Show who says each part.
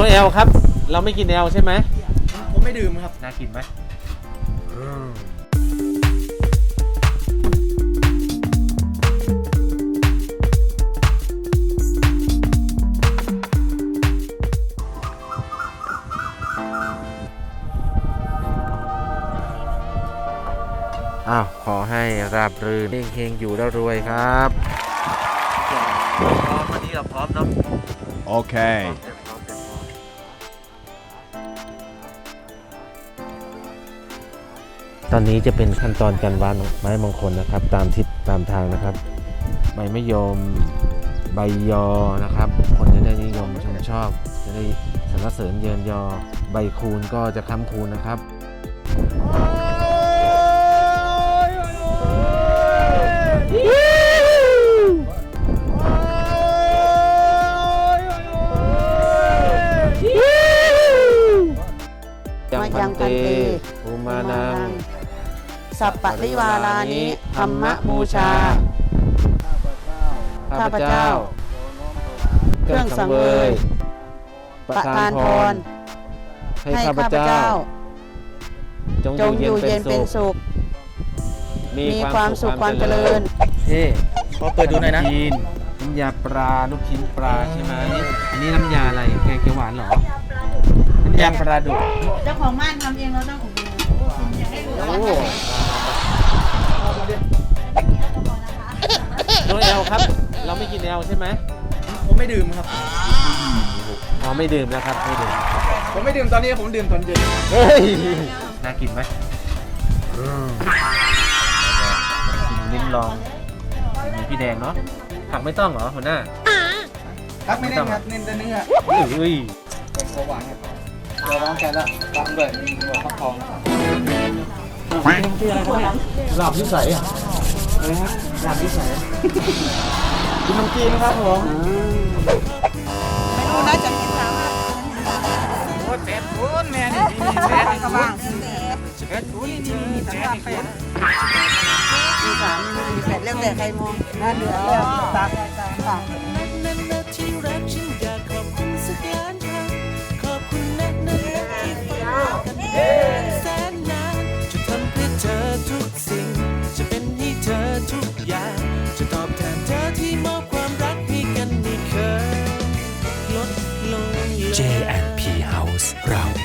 Speaker 1: น้องแอลครับ เราไม่กินแอลใช่ไหม
Speaker 2: ผมไม่ดื่มครับ
Speaker 1: น่ากินไหมอืมอ้าว ขอให้ราบรื่นเฮงๆ อยู่แล้วรวยครับพร้อมวันนี้เราพร้อมเนาะ
Speaker 3: Okay.
Speaker 1: ตอนนี้จะเป็นขั้นตอนการวางไม้มงคลนะครับ ตามทิศตามทางนะครับ ใบไมะยม ใบยอนะครับ คนจะได้นิยมชมชอบ จะได้สรรเสริญเยินยอ ใบคูณก็จะค้ำคูณนะครับ
Speaker 4: มายังพันเต
Speaker 1: อุมานัง
Speaker 4: สัพปะริวารานิธรรมบูชา ข้าพเจ้า เครื่องสังเวยประทานพร ให้ข้าพเจ้า
Speaker 1: จง
Speaker 4: จงอยู่เย็นเป็นสุข มีความสุขความเจริญ
Speaker 1: เฮ้
Speaker 2: ขอเปิดดูหน่อยนะ
Speaker 1: จีนน้ำยาปลาลูกชิ้นปลาใช่ไหมอันนี้น้ำยาอะไรแกงเขียวหวานเหรอน้ำยาปลาดุก
Speaker 4: เจ้าของบ้านทำเองเราต้องอบรม
Speaker 1: โอ้น้องแอลครับ เราไม่กินแอลใช่ไหม
Speaker 2: ผมไม่ดื่มครับ
Speaker 1: อ๋อไม่ดื่มนะครับไม่ดื่ม
Speaker 2: ผมไม่ดื่มตอนนี้ผมดื่มตอนเย็น
Speaker 1: เฮ้ยน่ากินไหมอืมชิมลิ้มลองมีพี่แดงเนาะผักไม่ต้องเหรอหัวหน้า
Speaker 2: ครับไม่เน้นครับเน้นแต่เนื้อ
Speaker 1: อุ้ย
Speaker 2: เป็นเบาหวานครับเราร้องแกแล้วตามด้วยหัวฟักทอง
Speaker 1: หลับนิสัยอะ
Speaker 2: หลับที่ใส่กินขนมจีนครับผม
Speaker 4: ไม่รู้นะจะเห็นสาม
Speaker 2: โอ้ยเป็ดโอ้ยแม่นี่ดีเป็ดกระบังเป็ดโอ้ยดีเป็ดเป็ด
Speaker 4: มีสามมีแปดเรื่องแต่ใครมองน่าเดือดแล้วตักตัก proud.